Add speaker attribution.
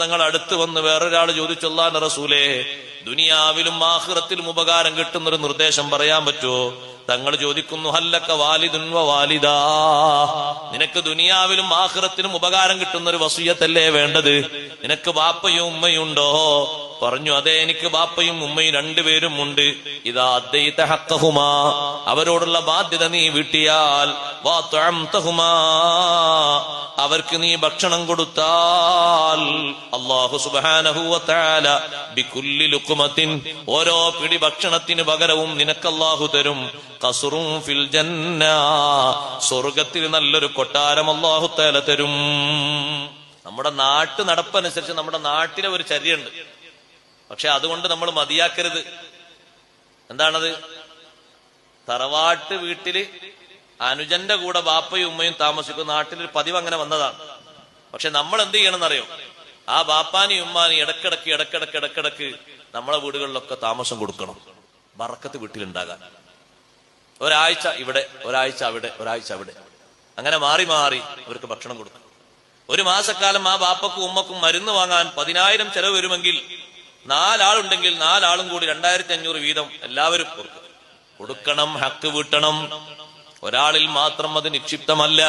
Speaker 1: തങ്ങൾ അടുത്ത് വന്ന് വേറൊരാൾ ചോദിച്ചല്ലാന്റെ റസൂലേ ദുനിയാവിലും ആഖിറത്തിലും ഉപകാരം കിട്ടുന്ന ഒരു നിർദ്ദേശം പറയാൻ പറ്റുമോ തങ്ങൾ ചോദിക്കുന്നു ഹല്ലക്ക വാലിദുൻ വ വാലിദാ. നിനക്ക് ദുനിയാവിലും ആഖിറത്തിലും ഉപകാരം കിട്ടുന്ന ഒരു വസൂയത്തല്ലേ വേണ്ടത്? നിനക്ക് വാപ്പയും ഉമ്മയും ഉണ്ടോ? പറഞ്ഞു അതെ എനിക്ക് ബാപ്പയും ഉമ്മയും രണ്ടുപേരും ഉണ്ട്. ഇതാ അദ്ദൈത ഹക്കഹുമാ അവരോടുള്ള ബാധ്യത നീ വീട്ടിയാൽ വാ അവർക്ക് നീ ഭക്ഷണം കൊടുത്താൽ അള്ളാഹു സുബ്ഹാനഹു ബിക്കുല്ലി ലുക്കുമത്തിൻ ഓരോ പിടി ഭക്ഷണത്തിന് പകരവും നിനക്ക് അള്ളാഹു തരും. കസുറും ഫിൽ ജന്ന. സ്വർഗത്തിൽ നല്ലൊരു കൊട്ടാരം അള്ളാഹു തആല തരും. നമ്മുടെ നാട്ടു നടപ്പനുസരിച്ച് നമ്മുടെ നാട്ടിലെ ഒരു ചര്യയുണ്ട്. പക്ഷെ അതുകൊണ്ട് നമ്മൾ മതിയാക്കരുത്. എന്താണത്? തറവാട്ട് വീട്ടിൽ അനുജന്റെ കൂടെ ബാപ്പയും ഉമ്മയും താമസിക്കും നാട്ടിലൊരു പതിവ് അങ്ങനെ വന്നതാണ്. പക്ഷെ നമ്മൾ എന്ത് ചെയ്യണമെന്നറിയോ? ആ ബാപ്പാനി ഉമ്മാനി ഇടക്കിടക്ക് ഇടക്കിടക്ക് ഇടക്കിടക്ക് നമ്മളെ വീടുകളിലൊക്കെ താമസം കൊടുക്കണം. വറക്കത്ത് വീട്ടിലുണ്ടാകാൻ. ഒരാഴ്ച ഇവിടെ ഒരാഴ്ച അവിടെ ഒരാഴ്ച അവിടെ. അങ്ങനെ മാറി മാറി അവർക്ക് ഭക്ഷണം കൊടുക്കും. ഒരു മാസക്കാലം ആ ബാപ്പക്കും ഉമ്മക്കും മരുന്ന് വാങ്ങാൻ പതിനായിരം ചെലവ് വരുമെങ്കിൽ നാലാളുണ്ടെങ്കിൽ നാലാളും കൂടി രണ്ടായിരത്തി അഞ്ഞൂറ് വീതം എല്ലാവരും കൊടുക്കും. കൊടുക്കണം ഹക്ക് വീട്ടണം. ഒരാളിൽ മാത്രം അത് നിക്ഷിപ്തമല്ല.